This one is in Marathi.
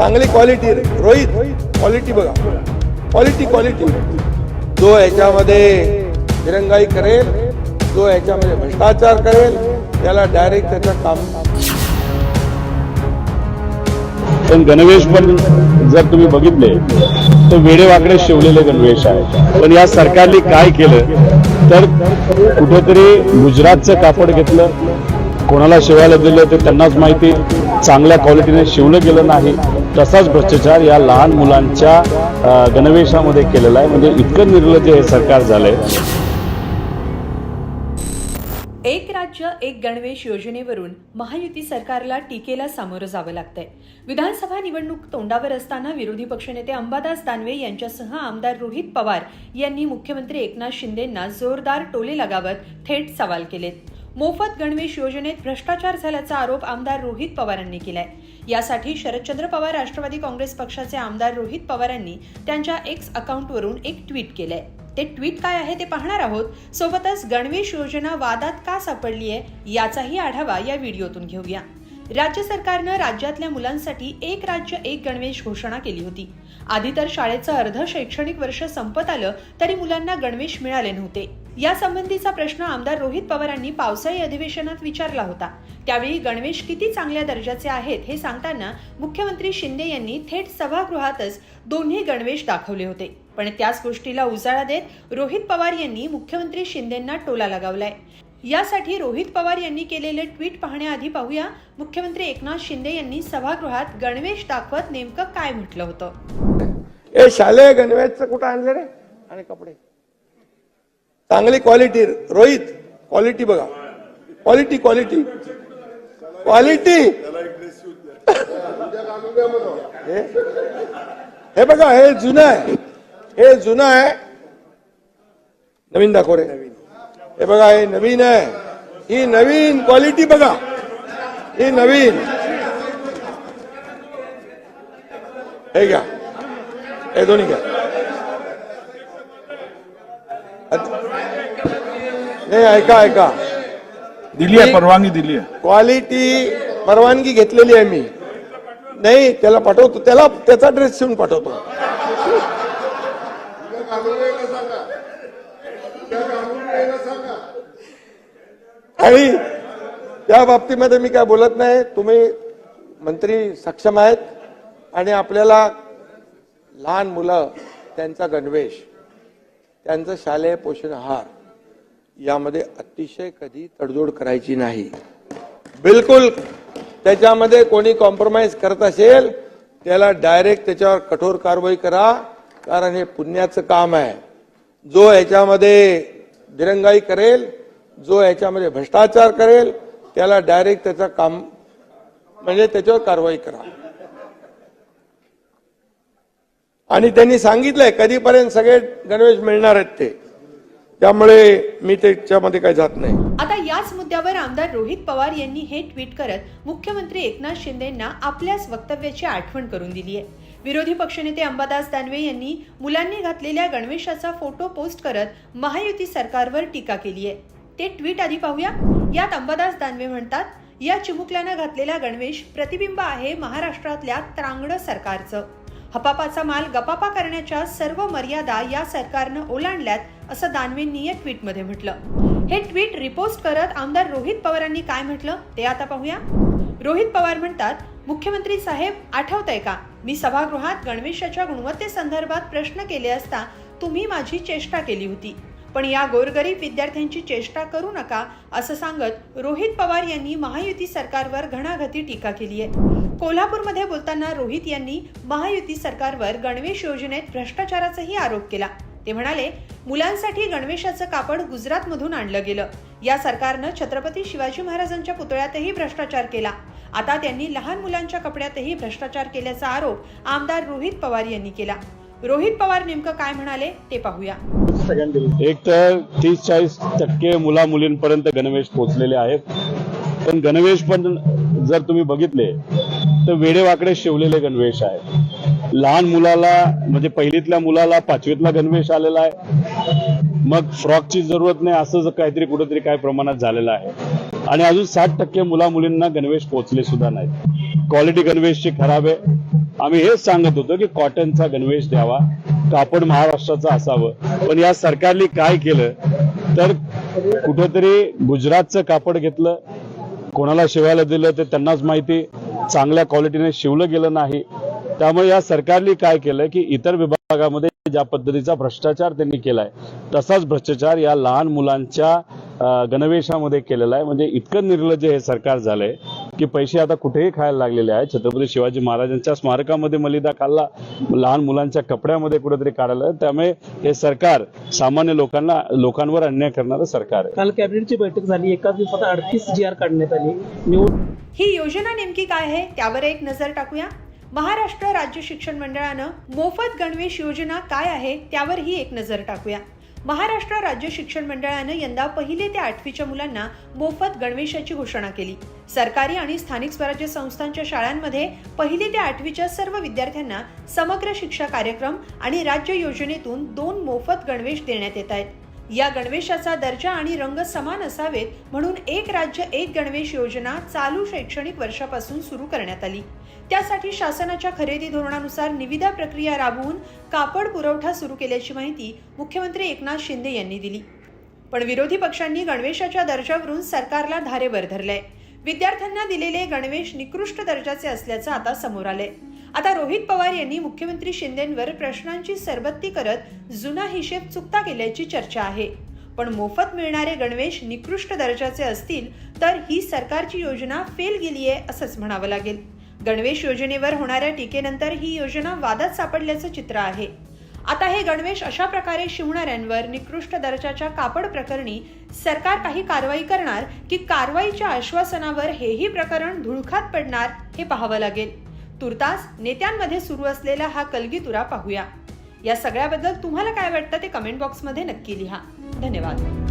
चांगली क्वालिटी रोहित क्वालिटी बघा. क्वालिटी क्वालिटी जो याच्यामध्ये दिरंगाई करेल जो याच्यामध्ये भ्रष्टाचार करेल त्याला डायरेक्ट त्याचं काम पण गणवेश पण जर तुम्ही बघितले तर वेडेवाकडे शिवलेले गणवेश आहे पण या सरकारने काय केलं तर कुठेतरी गुजरातचं कापड घेतलं. कोणाला शिवायला दिलं ते त्यांनाच माहिती. चांगल्या क्वालिटीने शिवलं गेलं नाही. तसाच भ्रष्टाचार या लहान मुलांच्या गणवेशामध्ये केलेला आहे. म्हणजे इतकं निर्लज्ज हे सरकार झालंय. एक राज्य एक गणवेश योजनेवरून महायुती सरकारला टीकेला सामोरं जावं लागतंय. विधानसभा निवडणूक तोंडावर असताना विरोधी पक्षनेते अंबादास दानवे यांच्यासह आमदार रोहित पवार यांनी मुख्यमंत्री एकनाथ शिंदेंना जोरदार टोले लगावत थेट सवाल केलेत. मोफत गणवेश योजनेत भ्रष्टाचार झाल्याचा आरोप आमदार रोहित पवारांनी केलाय. यासाठी शरदचंद्र पवार राष्ट्रवादी काँग्रेस पक्षाचे आमदार रोहित पवारांनी त्यांच्या एक्स अकाउंटवरून एक ट्विट केलंय. ते ट्विट काय आहे ते पाहणार आहोत. सोबतच गणवेश योजना वादात का सापडली आहे याचाही आढावा या व्हिडिओतून घेऊया. राज्य सरकारनं राज्यातल्या मुलांसाठी एक राज्य एक गणवेश घोषणा केली होती. आधी तर शाळेचं अर्ध शैक्षणिक वर्ष संपत आलं तरी मुलांना गणवेश मिळाले नव्हते. यासंबंधीचा प्रश्न आमदार रोहित पवारांनी पावसाळी अधिवेशनात विचारला होता. त्यावेळी गणवेश किती चांगल्या दर्जाचे आहेत हे सांगताना मुख्यमंत्री शिंदे यांनी थेट सभागृहातच दोन्ही गणवेश दाखवले होते. पण त्याच गोष्टीला उजाळा देत रोहित पवार यांनी मुख्यमंत्री शिंदेंना टोला लगावलाय. यासाठी रोहित पवार यांनी केलेले ट्विट पाहण्याआधी पाहूया मुख्यमंत्री एकनाथ शिंदे यांनी सभागृहात गणवेश दाखवत नेमकं काय म्हटलं होतं. शालेय गणवेशचं कुठं आणलं रे? आणि कपडे. चांगली क्वालिटी रोहित क्वालिटी बघा. क्वालिटी क्वालिटी क्वालिटी हे? हे हे जुनं हे जुनं आहे. नवीन दाखव रे. हे बघा, हे नवीन ही नवीन क्वालिटी बघा. ही नवीन. हे घ्या. हे दोन्ही घ्या. नाही ऐका ऐका. दिली आहे परवानगी दिली आहे. क्वालिटी परवानगी घेतलेली आहे मी. नाही त्याला पाठवतो त्याला त्याचा ड्रेस शिवून पाठवतो. आणि त्या बाबतीमध्ये मी काय बोलत नाही. तुम्ही मंत्री सक्षम आहेत आणि आपल्याला लहान मुलं त्यांचा गणवेश त्यांचं शालेय पोषण आहार यामध्ये अतिशय कधी तडजोड करायची नाही. बिलकुल त्याच्यामध्ये कोणी कॉम्प्रोमाइज करत असेल त्याला डायरेक्ट त्याच्यावर कठोर कारवाई करा कारण हे पुण्याचं काम आहे. जो याच्यामध्ये दिरंगाई करेल जो याच्यामध्ये भ्रष्टाचार करेल त्याला डायरेक्ट त्याचा काम म्हणजे त्याच्यावर कारवाई करा. आणि त्यांनी सांगितलंय कधीपर्यंत सगळे गणवेश मिळणार आहेत ते. त्यामुळे मी त्याच्यामध्ये काही जात नाही. आता याच मुद्द्यावर आमदार रोहित पवार यांनी हे ट्विट करत मुख्यमंत्री एकनाथ शिंदेंना आपल्याच वक्तव्याची आठवण करून दिली आहे. विरोधी पक्षनेते अंबादास दानवे यांनी मुलांनी घातलेल्या गणवेशाचा फोटो पोस्ट करत महायुती सरकारवर टीका केली आहे. ते ट्विट आधी पाहूया. यात अंबादास दानवे म्हणतात या चिमुकल्यानं घातलेला गणवेश प्रतिबिंब आहे महाराष्ट्रातल्या त्रांगड सरकारचं. हपापाचा माल गपापा करण्याच्या सर्व मर्यादा या सरकारनं ओलांडल्यात असं दानवेंनी या ट्विटमध्ये म्हटलं. हे ट्विट रिपोस्ट करत आमदार रोहित पवारांनी काय म्हटलं ते आता पाहूया. रोहित पवार म्हणतात मुख्यमंत्री साहेब आठवतंय का? मी सभागृहात गणवेशाच्या गुणवत्तेसंदर्भात प्रश्न केले असता तुम्ही माझी चेष्टा केली होती. पण या गोरगरीब विद्यार्थ्यांची चेष्टा करू नका असं सांगत रोहित पवार यांनी महायुती सरकारवर घणाघाती टीका केली आहे. कोल्हापूरमध्ये बोलताना रोहित यांनी महायुती सरकारवर गणवेश योजनेत भ्रष्टाचाराचाही आरोप केला. ते म्हणाले मुलांसाठी गणवेशाचं कापड गुजरातमधून आणलं गेलं. या सरकारनं छत्रपती शिवाजी महाराजांच्या पुतळ्यातही भ्रष्टाचार केला. आता त्यांनी लहान मुलांच्या कपड्यातही भ्रष्टाचार केल्याचा आरोप आमदार रोहित पवार यांनी केला. रोहित पवार नेमकं काय म्हणाले ते पाहूया. एक तर तीस चाळीस टक्के मुला मुलींपर्यंत गणवेश पोहोचलेले आहेत. पण गणवेश पण जर तुम्ही बघितले तर वेडेवाकडे शिवलेले गणवेश आहेत. लहान मुलाला म्हणजे पहिलीतल्या मुलाला पाचवीतला गणवेश आलेला आहे. मग फ्रॉकची जरूरत नाही असं काहीतरी कुठेतरी काय प्रमाणात झालेलं आहे. आणि अजून साठ टक्के मुला मुलींना गणवेश पोहोचले सुद्धा नाहीत. क्वालिटी गणवेशची खराब आहे. आम्ही हेच सांगत होतो की कॉटनचा गणवेश द्यावा. कापड महाराष्ट्राचं असावं. पण या सरकारने काय केलं तर कुठेतरी गुजरातचं कापड घेतलं. कोणाला शिवायला दिलं ते त्यांनाच माहिती. चांगल्या क्वालिटीने शिवलं गेलं नाही. त्यामुळे या सरकारने काय केलं की इतर विभागामध्ये ज्या पद्धतीचा भ्रष्टाचार त्यांनी केलाय तसाच भ्रष्टाचार या लहान मुलांच्या गणवेशामध्ये केलेला आहे. म्हणजे इतकं निर्लज्ज हे सरकार झालंय की पैसे आता कुठेही खायला लागलेले आहेत. छत्रपती शिवाजी महाराजांच्या स्मारकामध्ये मलिदा खाल्ला लहान मुलांच्या कपड्यामध्ये कुठेतरी काढलं त्यामुळे हे सरकार सामान्य लोकांना लोकांवर अन्याय करणारं सरकार आहे. काल कॅबिनेटची बैठक झाली. एकाच दिवसात अडतीस जी आर काढण्यात आली. ही योजना नेमकी काय आहे? त्यावर एक नजर टाकूया. महाराष्ट्र राज्य शिक्षण मंडळानं मोफत गणवेश योजना काय आहे त्यावर ही एक नजर टाकूया. महाराष्ट्र राज्य शिक्षण मंडळानं यंदा पहिले ते आठवीच्या मुलांना मोफत गणवेशाची घोषणा केली. सरकारी आणि स्थानिक स्वराज्य संस्थांच्या शाळांमध्ये पहिली ते आठवीच्या सर्व विद्यार्थ्यांना समग्र शिक्षा कार्यक्रम आणि राज्य योजनेतून दोन मोफत गणवेश देण्यात येत आहेत. या गणवेशाचा दर्जा आणि रंग समान असावेत म्हणून एक राज्य एक गणवेश योजना चालू शैक्षणिक वर्षापासून सुरू करण्यात आली. त्यासाठी शासनाच्या खरेदी धोरणानुसार निविदा प्रक्रिया राबवून कापड पुरवठा सुरू केल्याची माहिती मुख्यमंत्री एकनाथ शिंदे यांनी दिली. पण विरोधी पक्षांनी गणवेशाच्या दर्जावरून सरकारला धारेवर धरलंय. विद्यार्थ्यांना दिलेले गणवेश निकृष्ट दर्जाचे असल्याचं आता समोर आलंय. आता रोहित पवार यांनी मुख्यमंत्री शिंदेंवर प्रश्नांची सरबत्ती करत जुना हिशेब चुकता केल्याची चर्चा आहे. पण मोफत मिळणारे गणवेश निकृष्ट दर्जाचे असतील तर ही सरकारची योजना फेल गेली आहे असंच म्हणावं लागेल. गणवेश योजनेवर होणाऱ्या टीकेनंतर ही योजना वादात सापडल्याचं चित्र आहे. आता हे गणवेश अशा प्रकारे शिवणाऱ्यांवर निकृष्ट दर्जाच्या कापड प्रकरणी सरकार काही कारवाई करणार की कारवाईच्या आश्वासनावर हेही प्रकरण धुळखात पडणार हे पाहावं लागेल. तुर्तास नेत्यांमध्ये सुरू असलेला हा कलगीतुरा पाहूया. या सगळ्याबद्दल तुम्हाला काय वाटतं ते कमेंट बॉक्समध्ये नक्की लिहा. धन्यवाद.